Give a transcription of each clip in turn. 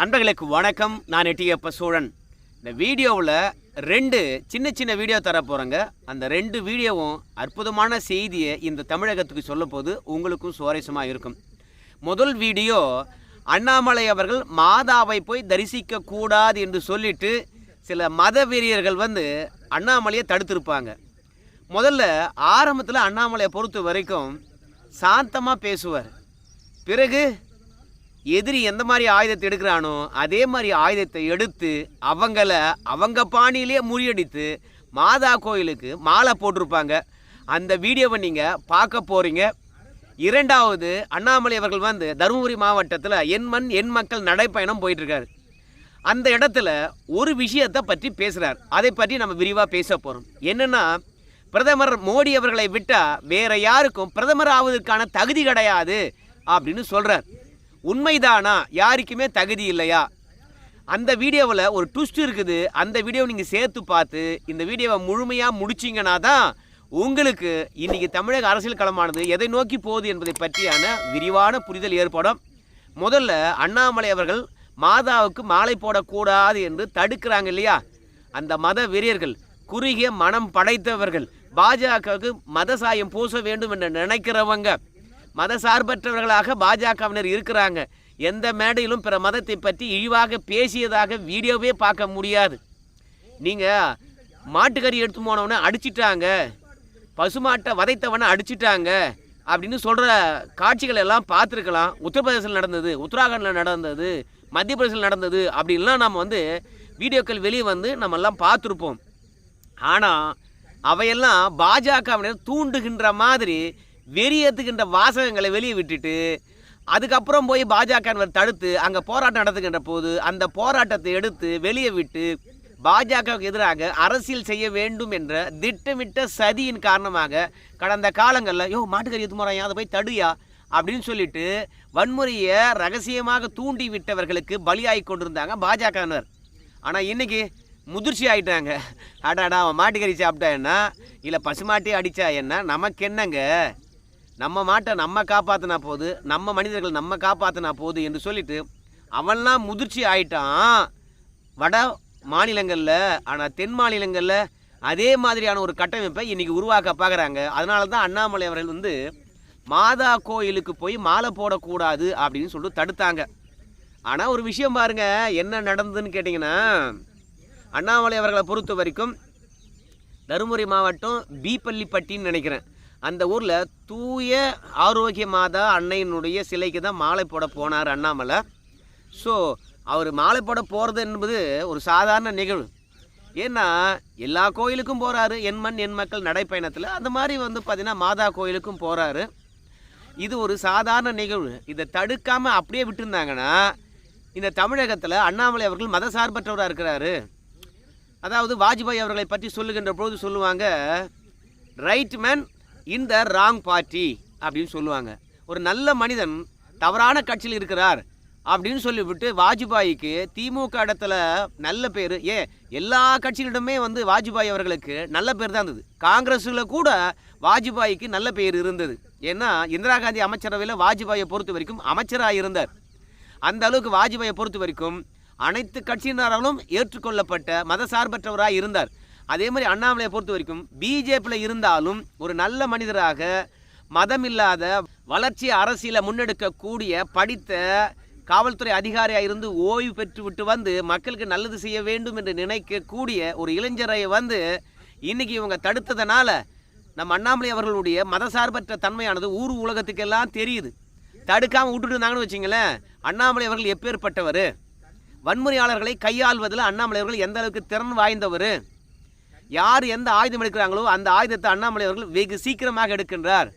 நண்பர்களுக்கு வணக்கம். நான் எட்டியப்ப சோழன். இந்த வீடியோவில் ரெண்டு சின்ன சின்ன வீடியோ தர போகிறேங்க அந்த ரெண்டு வீடியோவும் அற்புதமான செய்தியை இந்த தமிழகத்துக்கு சொல்லும் போது உங்களுக்கும் சுவாரஸ்யமாக இருக்கும். முதல் வீடியோ அண்ணாமலை அவர்கள் மாதாவை போய் தரிசிக்க கூடாது என்று சொல்லிட்டு சில மத வெறியர்கள் வந்து அண்ணாமலையை தடுத்திருப்பாங்க. முதல்ல ஆரம்பத்தில் அண்ணாமலையை பொறுத்த வரைக்கும் சாந்தமாக பேசுவார். பிறகு எதிரி எந்த மாதிரி ஆயுதத்தை எடுக்கிறானோ அதே மாதிரி ஆயுதத்தை எடுத்து அவங்கள அவங்க பாணியிலேயே முறியடித்து மாதா கோயிலுக்கு மாலை போட்டிருப்பாங்க. அந்த வீடியோவை நீங்கள் பார்க்க போகிறீங்க இரண்டாவது அண்ணாமலை அவர்கள் வந்து தருமபுரி மாவட்டத்தில் என் மண் என் மக்கள் நடைப்பயணம் போயிட்டுருக்காரு. அந்த இடத்துல ஒரு விஷயத்தை பற்றி பேசுகிறார் அதை பற்றி நம்ம விரிவாக பேச போகிறோம் என்னென்னா பிரதமர் மோடி அவர்களை விட்டால் வேற யாருக்கும் பிரதமர் ஆவதற்கான தகுதி கிடையாது அப்படின்னு சொல்கிறார் உண்மைதானா? யாருக்குமே தகுதி இல்லையா? அந்த வீடியோவில் ஒரு ட்விஸ்ட் இருக்குது. அந்த வீடியோவை நீங்கள் சேர்த்து பார்த்து இந்த வீடியோவை முழுமையாக முடிச்சிங்கன்னா தான் உங்களுக்கு இன்றைக்கி தமிழக அரசியல் களமானது எதை நோக்கி போகுது என்பதை பற்றியான விரிவான புரிதல் ஏற்படும். முதல்ல அண்ணாமலை அவர்கள் மாதாவுக்கு மாலை போடக்கூடாது என்று தடுக்கிறாங்க இல்லையா? அந்த மத வெறியர்கள் குறுகிய மனம் படைத்தவர்கள் பாஜகவுக்கு மத சாயம் பூச வேண்டும் என்று நினைக்கிறவங்க மத சார்பற்றவர்களாக பாஜகவினர் இருக்கிறாங்க. எந்த மேடையிலும் பிற மதத்தை பற்றி இழிவாக பேசியதாக வீடியோவே பார்க்க முடியாது. நீங்கள் மாட்டுக்கறி எடுத்து போனவனை அடிச்சிட்டாங்க. பசுமாட்டை வதைத்தவனை அடிச்சிட்டாங்க. அப்படின்னு சொல்கிற காட்சிகள் எல்லாம் பார்த்துருக்கலாம். உத்தரப்பிரதேசத்தில் நடந்தது உத்தராகண்டில் நடந்தது மத்திய பிரதேசத்தில் நடந்தது அப்படின்லாம் நம்ம வந்து வீடியோக்கள் வெளியே வந்து நம்ம எல்லாம் பார்த்துருப்போம். ஆனால் அவையெல்லாம் பாஜகவினர் தூண்டுகின்ற மாதிரி வெறியேற்றுகின்ற வாசகங்களை வெளியே விட்டுட்டு அதுக்கப்புறம் போய் பாஜகவினர் தடுத்து அங்கே போராட்டம் நடத்துகின்ற போது அந்த போராட்டத்தை எடுத்து வெளியே விட்டு பாஜகவுக்கு எதிராக அரசியல் செய்ய வேண்டும் என்ற திட்டமிட்ட சதியின் காரணமாக கடந்த காலங்களில் யோ மாட்டுக்கறி எத்து முறையா அதை போய் தடுயா? அப்படின்னு சொல்லிட்டு வன்முறையை ரகசியமாக தூண்டி விட்டவர்களுக்கு பலியாகி கொண்டிருந்தாங்க பாஜகவினர். ஆனால் இன்னைக்கு முதிர்ச்சி ஆகிட்டாங்க அடாடா அவன் மாட்டுக்கறி சாப்பிட்டா என்ன? இல்லை பசுமாட்டி அடித்தா என்ன? நமக்கு என்னங்க நம்ம மாட்டை நம்ம காப்பாற்றினா போது நம்ம மனிதர்கள் நம்ம காப்பாற்றினா போது என்று சொல்லிட்டு அவன்லாம் முதிர்ச்சி ஆயிட்டான். வட மாநிலங்களில் ஆனால் தென் மாநிலங்களில் அதே மாதிரியான ஒரு கட்டமைப்பை இன்றைக்கி உருவாக்க பார்க்குறாங்க அதனால தான் அண்ணாமலை அவர்கள் வந்து மாதா கோயிலுக்கு போய் மாலை போடக்கூடாது அப்படின்னு சொல்லிட்டு தடுத்தாங்க. ஆனால் ஒரு விஷயம் பாருங்க என்ன நடந்ததுன்னு கேட்டிங்கன்னா அண்ணாமலை அவர்களை பொறுத்த வரைக்கும் தருமபுரி மாவட்டம் பீப்பள்ளிப்பட்டின்னு நினைக்கிறேன். அந்த ஊரில் தூய ஆரோக்கிய மாதா அன்னையினுடைய சிலைக்கு தான் மாலை போட போனார் அண்ணாமலை. ஸோ அவர் மாலை போட போகிறது என்பது ஒரு சாதாரண நிகழ்வு. ஏன்னா எல்லா கோயிலுக்கும் போகிறாரு என் மண் என் மக்கள் நடைப்பயணத்தில். அந்த மாதிரி வந்து பார்த்திங்கன்னா மாதா கோயிலுக்கும் போகிறாரு இது ஒரு சாதாரண நிகழ்வு. இதை தடுக்காமல் அப்படியே விட்டுருந்தாங்கன்னா இந்த தமிழகத்தில் அண்ணாமலை அவர்கள் மதசார்பற்றவராக இருக்கிறாரு. அதாவது வாஜ்பாய் அவர்களை பற்றி சொல்லுகின்ற பொழுது சொல்லுவாங்க ரைட் மேன் இந்த ராங் பார்ட்டி அப்படின்னு சொல்லுவாங்க. ஒரு நல்ல மனிதன் தவறான கட்சியில் இருக்கிறார் அப்படின்னு சொல்லிவிட்டு வாஜ்பாய்க்கு திமுக இடத்துல நல்ல பேர். ஏ எல்லா கட்சிகளிடமே வந்து வாஜ்பாய் அவர்களுக்கு நல்ல பேர் தான் இருந்தது. காங்கிரஸில் கூட வாஜ்பாய்க்கு நல்ல பேர் இருந்தது. ஏன்னா இந்திரா காந்தி அமைச்சரவையில் வாஜ்பாயை பொறுத்த வரைக்கும் அமைச்சராக இருந்தார். அந்த அளவுக்கு வாஜ்பாயை பொறுத்த வரைக்கும் அனைத்து கட்சியினராலும் ஏற்றுக்கொள்ளப்பட்ட மதசார்பற்றவராக இருந்தார். அதே மாதிரி அண்ணாமலையை பொறுத்த வரைக்கும் பிஜேபியில் இருந்தாலும் ஒரு நல்ல மனிதராக மதம் இல்லாத வளர்ச்சி அரசியலை முன்னெடுக்கக்கூடிய படித்த காவல்துறை அதிகாரியாக இருந்து ஓய்வு பெற்று விட்டு வந்து மக்களுக்கு நல்லது செய்ய வேண்டும் என்று நினைக்கக்கூடிய ஒரு இளைஞரை வந்து இன்றைக்கி இவங்க தடுத்ததனால நம்ம அண்ணாமலை அவர்களுடைய மதசார்பற்ற தன்மையானது ஊர் உலகத்துக்கெல்லாம் தெரியுது. தடுக்காமல் விட்டுட்டு இருந்தாங்கன்னு வச்சிங்களேன் அண்ணாமலை அவர்கள் எப்பேற்பட்டவர்? வன்முறையாளர்களை கையாள்வதில் அண்ணாமலை அவர்கள் எந்த அளவுக்கு திறன் வாய்ந்தவர்? யார் எந்த ஆயுதம் எடுக்கிறாங்களோ அந்த ஆயுதத்தை அண்ணாமலை அவர்கள் வெகு சீக்கிரமாக எடுக்கின்றார்.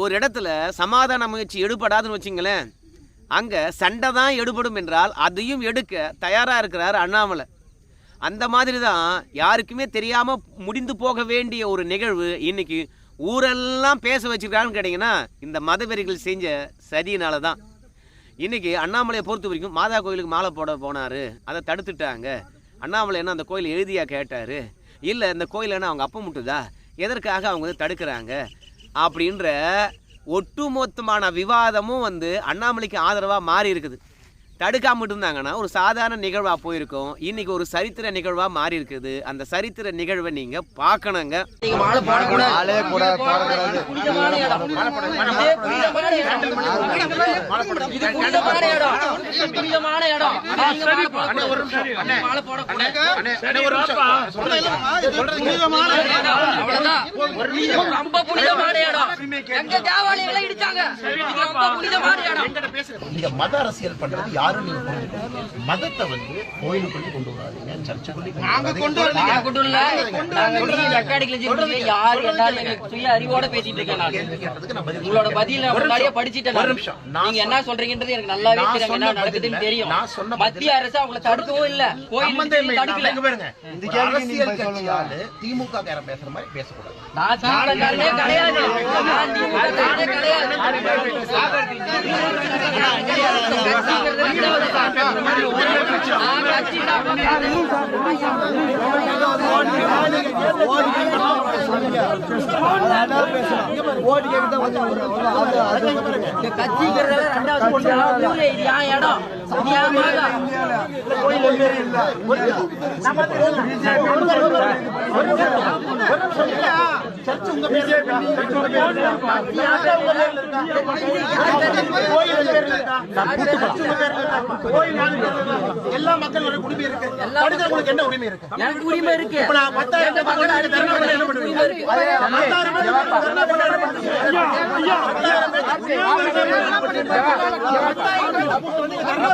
ஒரு இடத்துல சமாதான முயற்சி எடுபடாதுன்னு வச்சுங்களேன். அங்கே சண்டை தான் எடுபடும் என்றால் அதையும் எடுக்க தயாராக இருக்கிறார் அண்ணாமலை. அந்த மாதிரி தான் யாருக்குமே தெரியாமல் முடிந்து போக வேண்டிய ஒரு நிகழ்வு இன்னைக்கு ஊரெல்லாம் பேச வச்சிருக்காங்கன்னு கேட்டிங்கன்னா இந்த மதவெறிகள் செஞ்ச சதியினால தான். இன்றைக்கி அண்ணாமலையை பொறுத்த வரைக்கும் மாதா கோயிலுக்கு மாலை போட போனார். அதை தடுத்துட்டாங்க. அண்ணாமலை என்ன அந்த கோயில் எழுதியாக கேட்டார். இல்லை இந்த கோயில் அவங்க அப்பா முட்டுதா? எதற்காக அவங்க வந்து தடுக்கிறாங்க? அப்படின்ற ஒட்டுமொத்தமான விவாதமும் வந்து அண்ணாமலைக்கு ஆதரவாக மாறி இருக்குது. தடுக்காம இருந்தாங்கன்னா ஒரு சாதாரண நிகழ்வாக போயிருக்கும். இன்னைக்கு ஒரு சரித்திர நிகழ்வாக மாறி இருக்குது அந்த சரித்திர நிகழ்வை நீங்க பார்க்கணுங்க. புனிதமான இடம் மத அரசியல் பண்றது யாரும். மதத்தை வந்து கோயிலுக்குள்ளே கொண்டு வராதீங்க சர்ச்சுக்குள்ளே கொண்டு வராதீங்க நாங்க கொண்டு வரல. நாங்க நீங்க ரெக்கார்டிங்ல வச்சிருக்கீங்க. யார் என்னன்னு எங்களுக்கு சுய அறிவோட பேசிட்டு இருக்கேன் நான். பதில் உங்களோட பதில் நான் முன்னாடியே படிச்சிட்டேன் ஒரு. நிமிஷம். நீங்க என்ன சொல்றீங்கன்றது எனக்கு நல்லாவே தெரியும் என்ன நடக்குதுன்னு தெரியும் நான் சொன்ன மத்திய அரசு அவங்கள தடுக்கவும் இல்ல கோயில். தடுக்கல பாருங்க. அரசியல் திமுக காரன் பேசுற மாதிரி பேசக்கூடாது நான் திமுககாரனே கிடையாது நான் திமுககாரனே கிடையாது கட்சிங்கிறது ரெண்டாவது. நான் கட்சி கட்சிங்கிறத ரெண்டாவது இடம். எல்லா மக்களோட உரிமை இருக்கு படித்த உங்களுக்கு என்ன உரிமை இருக்கு எனக்கு உரிமை இருக்கு நான் பத்தாயிரம் எங்க மக்கள் அடிக்க என்ன உரிமை இருக்கு பத்தாயிரம் பேர் தர்ணா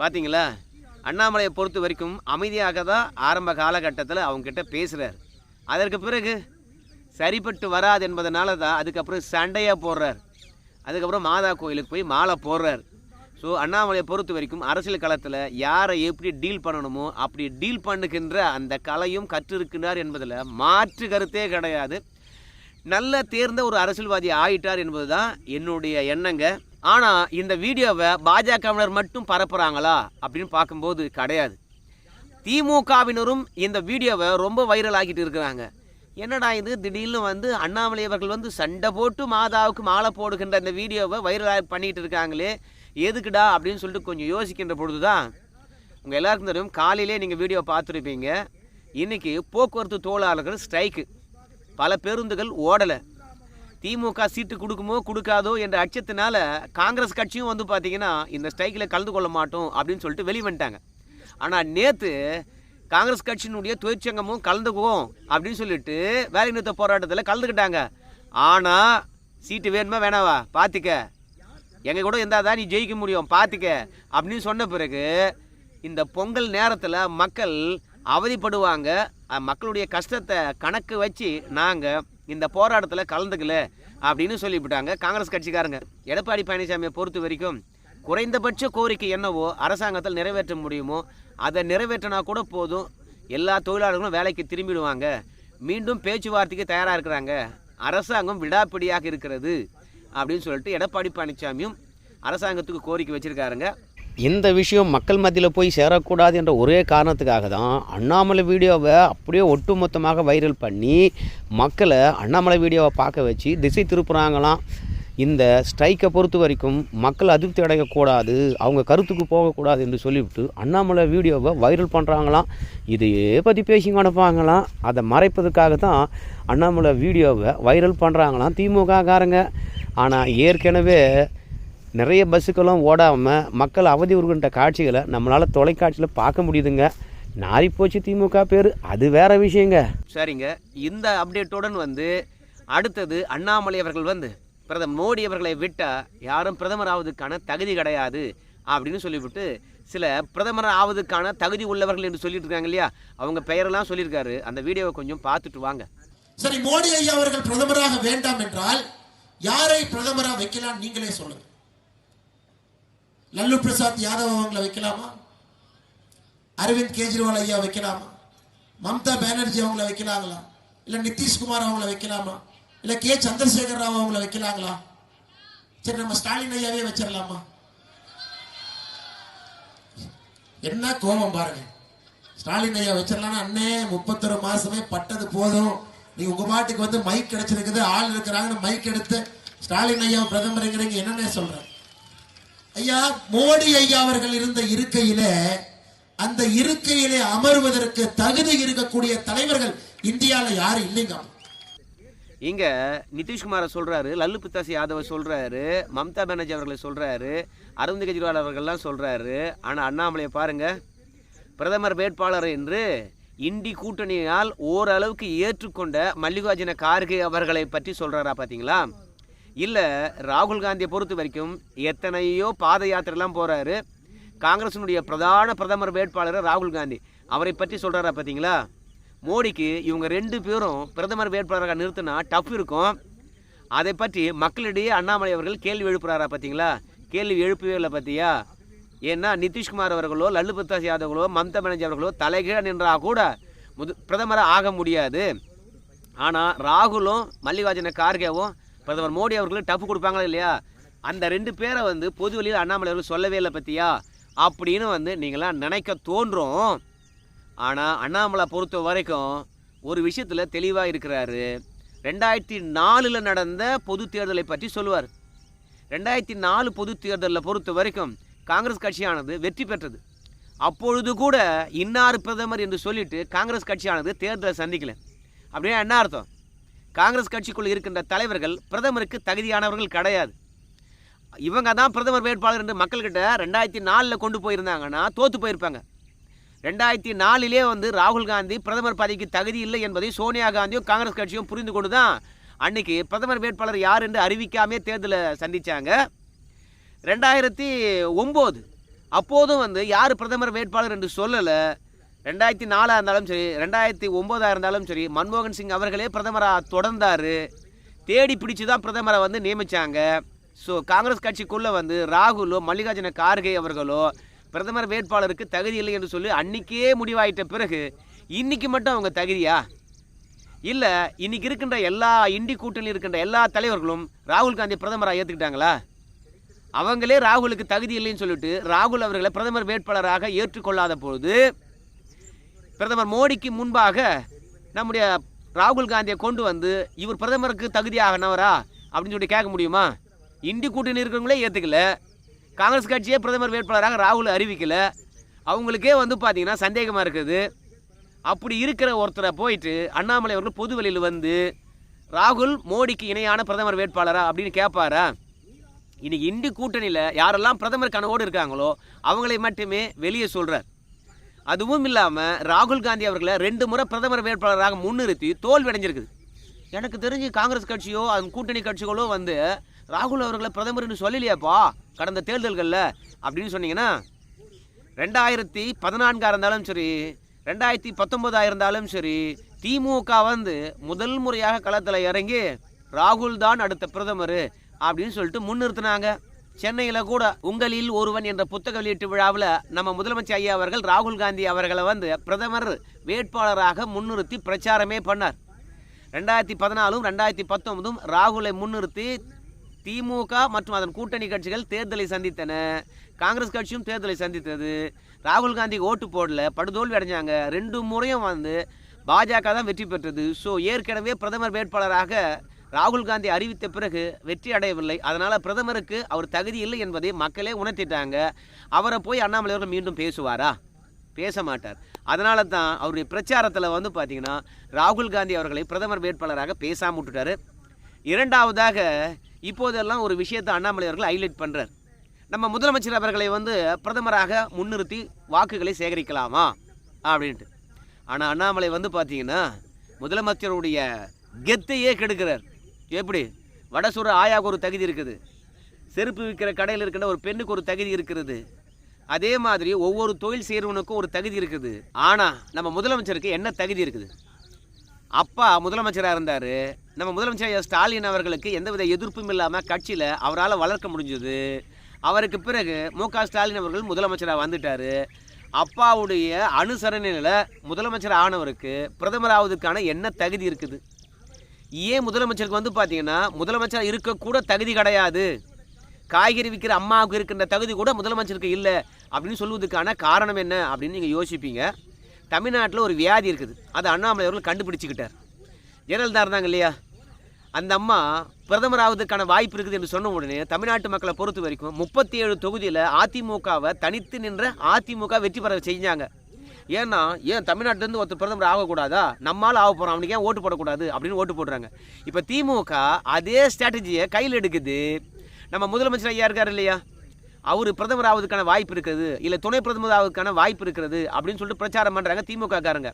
பாத்தீங்களா? அண்ணாமலையை பொறுத்த வரைக்கும் அமைதியாக தான் ஆரம்ப காலகட்டத்தில் அவங்க கிட்ட அதற்கு பிறகு சரிப்பட்டு வராது என்பதனால தான் அதுக்கப்புறம் சண்டையாக போடுறார். அதுக்கப்புறம் மாதா கோயிலுக்கு போய் மாலை போடுறார். ஸோ அண்ணாமலையை பொறுத்த வரைக்கும் அரசியல் களத்தில் யாரை எப்படி டீல் பண்ணணுமோ அப்படி டீல் பண்ணுகின்ற அந்த கலையும் கற்றிருக்கிறார் என்பதில் மாற்று கருத்தே கிடையாது. நல்ல தேர்ந்த ஒரு அரசியல்வாதி ஆயிட்டார் என்பதுதான் என்னுடைய எண்ணங்க. ஆனால் இந்த வீடியோவை பாஜகவினர் மட்டும் பரப்புகிறாங்களா அப்படின்னு பார்க்கும்போது கிடையாது. திமுகவினரும் இந்த வீடியோவை ரொம்ப வைரல் ஆக்கிட்டு இருக்கிறாங்க. என்னடா இது? திடீர்னு வந்து அண்ணாமலை அவர்கள் வந்து சண்டை போட்டு மாதாவுக்கு மாலை போடுகின்ற இந்த வீடியோவை வைரலாக பண்ணிகிட்டு இருக்காங்களே எதுக்குடா அப்படின்னு சொல்லிட்டு கொஞ்சம் யோசிக்கின்ற பொழுது தான் உங்கள் எல்லாருக்கும் தெரியும் காலையிலே நீங்கள் வீடியோ பார்த்துருப்பீங்க. இன்றைக்கி போக்குவரத்து தொழிலாளர்கள் ஸ்ட்ரைக்கு பல பேருந்துகள் ஓடலை. திமுக சீட்டு கொடுக்குமோ கொடுக்காதோ என்ற அச்சத்தினால காங்கிரஸ் கட்சியும் வந்து பார்த்தீங்கன்னா இந்த ஸ்ட்ரைக்கில் கலந்து கொள்ள மாட்டோம் அப்படின்னு சொல்லிட்டு வெளி வந்துட்டாங்க. ஆனால் நேற்று காங்கிரஸ் கட்சியினுடைய தொழிற்சங்கமும் கலந்துக்குவோம் அப்படின்னு சொல்லிட்டு வேலை நிறுத்த போராட்டத்தில் கலந்துக்கிட்டாங்க. ஆனால் சீட்டு வேணுமா வேணாவா? பார்த்துக்க எங்கள் கூட இருந்தால் தான் நீ ஜெயிக்க முடியும் பார்த்துக்க அப்படின்னு சொன்ன பிறகு இந்த பொங்கல் நேரத்தில் மக்கள் அவதிப்படுவாங்க. மக்களுடைய கஷ்டத்தை கணக்கு வச்சு நாங்கள் இந்த போராட்டத்தில் கலந்துக்கல அப்படின்னு சொல்லிவிட்டாங்க காங்கிரஸ் கட்சிக்காரங்க. எடப்பாடி பழனிசாமியை பொறுத்த வரைக்கும் குறைந்தபட்ச கோரிக்கை என்னவோ அரசாங்கத்தில் நிறைவேற்ற முடியுமோ அதை நிறைவேற்றினா கூட போதும். எல்லா தொழிலாளர்களும் வேலைக்கு திரும்பிடுவாங்க. மீண்டும் பேச்சுவார்த்தைக்கு தயாராக இருக்கிறாங்க. அரசாங்கம் விடாப்பிடியாக இருக்கிறது அப்படின்னு சொல்லிட்டு எடப்பாடி பழனிசாமியும் அரசாங்கத்துக்கு கோரிக்கை வச்சுருக்காருங்க. இந்த விஷயம் மக்கள் மத்தியில் போய் சேரக்கூடாது என்ற ஒரே காரணத்துக்காக தான் அண்ணாமலை வீடியோவை அப்படியே ஒட்டுமொத்தமாக வைரல் பண்ணி மக்களை அண்ணாமலை வீடியோவை பார்க்க வச்சு திசை திருப்புறாங்களாம். இந்த ஸ்ட்ரைக்கை பொறுத்த வரைக்கும் மக்கள் அதிருப்தி அடையக்கூடாது அவங்க கருத்துக்கு போகக்கூடாது என்று சொல்லிவிட்டு அண்ணாமலை வீடியோவை வைரல் பண்ணுறாங்களாம் இதையே பற்றி பேசி அனுப்பாங்களாம் அதை மறைப்பதற்காக தான் அண்ணாமலை வீடியோவை வைரல் பண்ணுறாங்களாம் திமுக காரங்க ஆனால் ஏற்கனவே நிறைய பஸ்ஸுக்கெல்லாம் ஓடாமல் மக்கள் அவதி உருகின்ற காட்சிகளை நம்மளால் தொலைக்காட்சியில் பார்க்க முடியுதுங்க. நாரி போச்சு திமுக பேர் அது வேற விஷயங்க. சரிங்க. இந்த அப்டேட்டுடன் வந்து அடுத்தது அண்ணாமலை அவர்கள் வந்து பிரதமர் மோடி அவர்களை விட்டால் யாரும் பிரதமர் ஆவதுக்கான தகுதி கிடையாது அப்படின்னு சொல்லிவிட்டு சில பிரதமர் ஆவதுக்கான தகுதி உள்ளவர்கள் என்று சொல்லிட்டு இருக்காங்க இல்லையா? அவங்க பெயரெல்லாம் சொல்லியிருக்காரு. அந்த வீடியோவை கொஞ்சம் பார்த்துட்டு வாங்க. சரி மோடி ஐயா அவர்கள் பிரதமராக வேண்டாம் என்றால் யாரை பிரதமரா வைக்கலாம்? நீங்களே சொல்லுங்க. லல்லு பிரசாத் யாதவ் அவங்களை வைக்கலாமா? அரவிந்த் கெஜ்ரிவால் ஐயா வைக்கலாமா? மம்தா பானர்ஜி அவங்கள வைக்கலாங்களா? இல்லை நிதிஷ்குமார் அவங்கள வைக்கலாமா? இல்லை கே. சந்திரசேகர் ராவ் அவங்கள வைக்கலாங்களா? சரி நம்ம ஸ்டாலின் ஐயாவே வச்சிடலாமா என்ன கோபம் பாருங்க. ஸ்டாலின் ஐயா வச்சிடலாம் அண்ணே முப்பத்தொரு மாசமே பட்டது போதும். நீ உங்க பாட்டுக்கு வந்து மைக் கிடைச்சிருக்குது ஆள் இருக்கிறாங்கன்னு மைக் எடுத்து ஸ்டாலின் ஐயா பிரதமருங்கிறீங்க என்னன்னே சொல்றேன். ஐயா மோடி ஐயா அவர்கள் இருந்த இருக்கையிலே அந்த இருக்கையிலே அமர்வதற்கு தகுதி இருக்கக்கூடிய தலைவர்கள் இந்தியால யாரும் இல்லைங்க? இங்க நிதிஷ்குமாரை சொல்றாரு லல்லு பித்தாஸ் யாதவ சொல்றாரு மம்தா பானர்ஜி அவர்களை சொல்றாரு அரவிந்த் கெஜ்ரிவால் அவர்கள்லாம் சொல்றாரு. ஆனா அண்ணாமலையை பாருங்க பிரதமர் வேட்பாளர் என்று இந்தி கூட்டணியால் ஓரளவுக்கு ஏற்றுக்கொண்ட மல்லிகார்ஜுன கார்கே அவர்களை பற்றி சொல்றாரா பாத்தீங்களா? இல்லை ராகுல் காந்தியை பொறுத்த வரைக்கும் எத்தனையோ பாத யாத்திரைலாம் போகிறாரு காங்கிரஸினுடைய பிரதான பிரதமர் வேட்பாளர் ராகுல் காந்தி. அவரை பற்றி சொல்கிறாரா பார்த்தீங்களா மோடிக்கு இவங்க ரெண்டு பேரும் பிரதமர் வேட்பாளராக நிறுத்தினா டஃப் இருக்கும். அதை பற்றி மக்களிடையே அண்ணாமலை அவர்கள் கேள்வி எழுப்புறாரா பார்த்தீங்களா கேள்வி எழுப்பவே இல்லை பார்த்தியா ஏன்னா நிதிஷ்குமார் அவர்களோ லல்லு பிரசாத் யாதவர்களோ மம்தா பானர்ஜி அவர்களோ தலைகீழ நின்றா கூட முது பிரதமராக ஆக முடியாது. ஆனால் ராகுலும் மல்லிகார்ஜுன கார்கேவும் பிரதமர் மோடி அவர்களுக்கு டஃப் கொடுப்பாங்களா இல்லையா? அந்த ரெண்டு பேரை வந்து பொது வெளியில் அண்ணாமலை அவர்கள் சொல்லவே இல்லை பற்றியா அப்படின்னு வந்து நீங்களாம் நினைக்க தோன்றும். ஆனால் அண்ணாமலை பொறுத்த வரைக்கும் ஒரு விஷயத்தில் தெளிவாக இருக்கிறாரு. ரெண்டாயிரத்தி நாலில் நடந்த பொது தேர்தலை பற்றி சொல்லுவார். ரெண்டாயிரத்தி நாலு பொது தேர்தலில் பொறுத்த வரைக்கும் காங்கிரஸ் கட்சியானது வெற்றி பெற்றது. அப்பொழுது கூட இன்னார் பிரதமர் என்று சொல்லிட்டு காங்கிரஸ் கட்சியானது தேர்தலை சந்திக்கல. அப்படின்னா என்ன அர்த்தம்? காங்கிரஸ் கட்சிக்குள் இருக்கின்ற தலைவர்கள் பிரதமருக்கு தகுதியானவர்கள் கிடையாது. இவங்க தான் பிரதமர் வேட்பாளர் என்று மக்கள்கிட்ட ரெண்டாயிரத்தி நாலில் கொண்டு போயிருந்தாங்கன்னா தோற்று போயிருப்பாங்க. ரெண்டாயிரத்தி நாலிலே வந்து ராகுல் காந்தி பிரதமர் பதவிக்கு தகுதி இல்லை என்பதை சோனியா காந்தியும் காங்கிரஸ் கட்சியும் புரிந்து கொண்டு தான் அன்னைக்கு பிரதமர் வேட்பாளர் யார் என்று அறிவிக்காமே தேர்தலை சந்திச்சாங்க. ரெண்டாயிரத்தி ஒம்பது அப்போதும் வந்து யார் பிரதமர் வேட்பாளர் என்று சொல்லலை. ரெண்டாயிரத்தி நாலாக இருந்தாலும் சரி ரெண்டாயிரத்தி ஒம்போதாக இருந்தாலும் சரி மன்மோகன் சிங் அவர்களே பிரதமராக தொடர்ந்தார். தேடி பிடிச்சு தான் பிரதமரை வந்து நியமித்தாங்க ஸோ காங்கிரஸ் கட்சிக்குள்ளே வந்து ராகுலோ மல்லிகார்ஜுன கார்கே அவர்களோ பிரதமர் வேட்பாளருக்கு தகுதி இல்லை என்று சொல்லி அன்னைக்கே முடிவாயிட்ட பிறகு இன்றைக்கி மட்டும் அவங்க தகுதியா? இல்லை இன்னைக்கு இருக்கின்ற எல்லா இண்டி கூட்டணியில் இருக்கின்ற எல்லா தலைவர்களும் ராகுல் காந்தி பிரதமராக ஏற்றுக்கிட்டாங்களா அவங்களே ராகுலுக்கு தகுதி இல்லைன்னு சொல்லிட்டு ராகுல் அவர்களை பிரதமர் வேட்பாளராக ஏற்றுக்கொள்ளாத பொழுது பிரதமர் மோடிக்கு முன்பாக நம்முடைய ராகுல் காந்தியை கொண்டு வந்து இவர் பிரதமருக்கு தகுதியாகனவரா அப்படின்னு சொல்லி கேட்க முடியுமா? இந்தி கூட்டணி இருக்கிறவங்களே ஏற்றுக்கல காங்கிரஸ் கட்சியே பிரதமர் வேட்பாளராக ராகுல் அறிவிக்கல. அவங்களுக்கே வந்து பார்த்தீங்கன்னா சந்தேகமாக இருக்குது. அப்படி இருக்கிற ஒருத்தரை போயிட்டு அண்ணாமலை அவர்கள் பொது வெளியில் வந்து ராகுல் மோடிக்கு இணையான பிரதமர் வேட்பாளரா? அப்படின்னு கேட்பாரா இன்னைக்கு இந்தி கூட்டணியில் யாரெல்லாம் பிரதமர் கனவோடு இருக்காங்களோ அவங்களை மட்டுமே வெளியே சொல்கிறார் அதுவும் இல்லாமல் ராகுல் காந்தி அவர்களை ரெண்டு முறை பிரதமர் வேட்பாளராக முன்னிறுத்தி தோல்வி அடைஞ்சிருக்குது எனக்கு தெரிஞ்சு காங்கிரஸ் கட்சியோ அதன் கூட்டணி கட்சிகளோ வந்து ராகுல் அவர்களை பிரதமர்னு சொல்லலையாப்பா கடந்த தேர்தல்களில் அப்படின்னு சொன்னீங்கன்னா ரெண்டாயிரத்தி பதினான்காக இருந்தாலும் சரி ரெண்டாயிரத்தி பத்தொன்பதாக இருந்தாலும் சரி திமுக வந்து முதல் முறையாக களத்தில் இறங்கி ராகுல் தான் அடுத்த பிரதமர் அப்படின்னு சொல்லிட்டு முன்னிறுத்தினாங்க. சென்னையில் கூட உங்களில் ஒருவன் என்ற புத்தக வெளியீட்டு விழாவில் நம்ம முதலமைச்சர் ஐயா அவர்கள் ராகுல் காந்தி அவர்களை வந்து பிரதமர் வேட்பாளராக முன்னிறுத்தி பிரச்சாரமே பண்ணார். ரெண்டாயிரத்தி பதினாலும் ரெண்டாயிரத்தி பத்தொன்பதும் ராகுலை முன்னிறுத்தி திமுக மற்றும் அதன் கூட்டணி கட்சிகள் தேர்தலை சந்தித்தன. காங்கிரஸ் கட்சியும் தேர்தலை சந்தித்தது. ராகுல் காந்திக்கு ஓட்டு போடல படுதோல்வி அடைஞ்சாங்க. ரெண்டு முறையும் வந்து பாஜக தான் வெற்றி பெற்றது. ஸோ ஏற்கனவே பிரதமர் வேட்பாளராக ராகுல் காந்தி அறிவித்த பிறகு வெற்றி அடையவில்லை. அதனால் பிரதமருக்கு அவர் தகுதி இல்லை என்பதை மக்களே உணர்த்திட்டாங்க. அவரை போய் அண்ணாமலை அவர்கள் மீண்டும் பேசுவாரா? பேச மாட்டார். அதனால தான் அவருடைய பிரச்சாரத்தில் வந்து பார்த்தீங்கன்னா ராகுல் காந்தி அவர்களை பிரதமர் வேட்பாளராக பேசாமல் விட்டுட்டாரு. இரண்டாவதாக இப்போதெல்லாம் ஒரு விஷயத்தை அண்ணாமலை அவர்கள் ஹைலைட் பண்ணுறார் நம்ம முதலமைச்சர் அவர்களை வந்து பிரதமராக முன்னிறுத்தி வாக்குகளை சேகரிக்கலாமா? அப்படின்ட்டு. ஆனால் அண்ணாமலை வந்து பார்த்தீங்கன்னா முதலமைச்சருடைய கெத்தையே கெடுக்கிறார். எப்படி? வடசூர ஆயாவுக்கு ஒரு தகுதி இருக்குது. செருப்பு விற்கிற கடையில் இருக்கின்ற ஒரு பெண்ணுக்கு ஒரு தகுதி இருக்கிறது அதே மாதிரி ஒவ்வொரு தொழில் செய்கிறவனுக்கும் ஒரு தகுதி இருக்குது. ஆனால் நம்ம முதலமைச்சருக்கு என்ன தகுதி இருக்குது? அப்பா முதலமைச்சராக இருந்தார். நம்ம முதலமைச்சர் ஸ்டாலின் அவர்களுக்கு எந்தவித எதிர்ப்பும் இல்லாமல் கட்சியில் அவரால் வளர்க்க முடிஞ்சது. அவருக்கு பிறகு மு க ஸ்டாலின் அவர்கள் முதலமைச்சராக வந்துட்டார். அப்பாவுடைய அனுசரணையில் முதலமைச்சர் ஆனவருக்கு பிரதமர் என்ன தகுதி இருக்குது? ஏன் முதலமைச்சருக்கு வந்து பார்த்தீங்கன்னா முதலமைச்சர் இருக்கக்கூட தகுதி கிடையாது. காய்கறி விற்கிற அம்மாவுக்கு இருக்கின்ற தகுதி கூட முதலமைச்சருக்கு இல்லை அப்படின்னு சொல்வதுக்கான காரணம் என்ன அப்படின்னு நீங்கள் யோசிப்பீங்க. தமிழ்நாட்டில் ஒரு வியாதி இருக்குது. அதை அண்ணாமலை அவர்கள் கண்டுபிடிச்சிக்கிட்டார். ஜெயலலிதா இருந்தாங்க இல்லையா? அந்த அம்மா பிரதமர் ஆவதுக்கான வாய்ப்பு இருக்குது என்று சொன்ன உடனே தமிழ்நாட்டு மக்களை பொறுத்த வரைக்கும் முப்பத்தி ஏழு தொகுதியில் அதிமுகவை தனித்து நின்ற அதிமுக வெற்றி பெற செஞ்சாங்க. ஏன்னா ஏன் தமிழ்நாட்டிலேருந்து ஒருத்தர் பிரதமர் ஆகக்கூடாதா? நம்மளால் ஆக போகிறோம் அவனுக்கு ஏன் ஓட்டு போடக்கூடாது? அப்படின்னு ஓட்டு போடுறாங்க. இப்போ திமுக அதே ஸ்ட்ராட்டஜியை கையில் எடுக்குது. நம்ம முதலமைச்சர் ஐயா இருக்கார் இல்லையா? அவர் பிரதமர் ஆவதுக்கான வாய்ப்பு இருக்குது. இல்லை துணை பிரதமர் ஆவதுக்கான வாய்ப்பு இருக்கிறது அப்படின்னு சொல்லிட்டு பிரச்சாரம் பண்ணுறாங்க திமுக காரங்க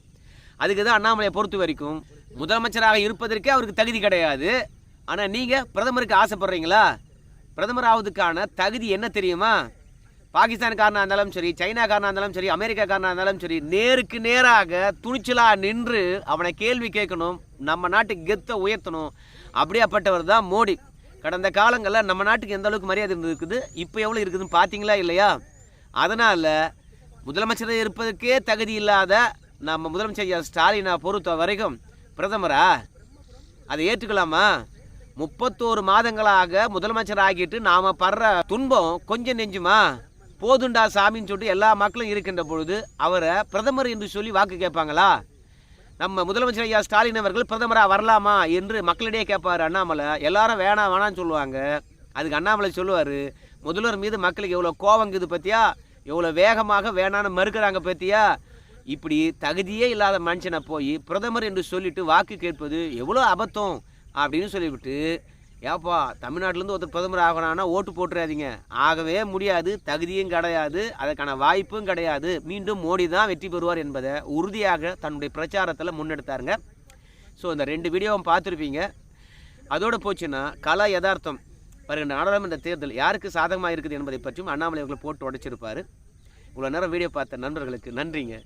அதுக்கு தான் அண்ணாமலையை பொறுத்த வரைக்கும் முதலமைச்சராக இருப்பதற்கே அவருக்கு தகுதி கிடையாது. ஆனால் நீங்கள் பிரதமருக்கு ஆசைப்படுறீங்களா? பிரதமர் ஆவதுக்கான தகுதி என்ன தெரியுமா? பாகிஸ்தான்காரனாக இருந்தாலும் சரி சைனாக்காரனாக இருந்தாலும் சரி அமெரிக்காக்காரனாக இருந்தாலும் சரி நேருக்கு நேராக துணிச்சலாக நின்று அவனை கேள்வி கேட்கணும் நம்ம நாட்டுக்கு கெத்தை உயர்த்தணும் அப்படியாப்பட்டவர் தான் மோடி. கடந்த காலங்களில் நம்ம நாட்டுக்கு எந்த அளவுக்கு மரியாதை இருந்திருக்குது இப்போ எவ்வளோ இருக்குதுன்னு பார்த்தீங்களா இல்லையா? அதனால் முதலமைச்சராக இருப்பதற்கே தகுதி இல்லாத நம்ம முதலமைச்சர் ஸ்டாலினை பொறுத்த வரைக்கும் பிரதமரா அதை ஏற்றுக்கலாமா முப்பத்தோரு மாதங்களாக முதலமைச்சர் ஆகிட்டு நாம் படுற துன்பம் கொஞ்சம் நெஞ்சுமா? போதுண்டா சாமின்னு சொல்லிட்டு எல்லா மக்களும் இருக்கின்ற பொழுது அவரை பிரதமர் என்று சொல்லி வாக்கு கேட்பாங்களா? நம்ம முதலமைச்சர் ஐயா ஸ்டாலின் அவர்கள் பிரதமராக வரலாமா என்று மக்களிடையே கேட்பார் அண்ணாமலை. எல்லாரும் வேணாம் வேணாம்னு சொல்லுவாங்க. அதுக்கு அண்ணாமலை சொல்லுவார் முதல்வர் மீது மக்களுக்கு எவ்வளோ கோவங்குது பற்றியா எவ்வளோ வேகமாக வேணான்னு மறுக்கிறாங்க பற்றியா இப்படி தகுதியே இல்லாத மனுஷனை போய் பிரதமர் என்று சொல்லிட்டு வாக்கு கேட்பது எவ்வளோ அபத்தம் அப்படின்னு சொல்லிவிட்டு ஏப்பா தமிழ்நாட்டிலேருந்து ஒருத்தர் பிரதமர் ஆகணும்னா ஓட்டு போட்டுறாதீங்க. ஆகவே முடியாது தகுதியும் கிடையாது அதற்கான வாய்ப்பும் கிடையாது. மீண்டும் மோடி தான் வெற்றி பெறுவார் என்பதை உறுதியாக தன்னுடைய பிரச்சாரத்தில் முன்னெடுத்தாருங்க. ஸோ இந்த ரெண்டு வீடியோவும் பார்த்துருப்பீங்க. அதோடு போச்சுன்னா கலா யதார்த்தம். வருகின்ற நாடாளுமன்ற தேர்தல் யாருக்கு சாதகமாக இருக்குது என்பதை பற்றியும் அண்ணாமலை அவர்களை போட்டு உடைச்சிருப்பார். இவ்வளோ நேரம் வீடியோ பார்த்த நண்பர்களுக்கு நன்றிங்க.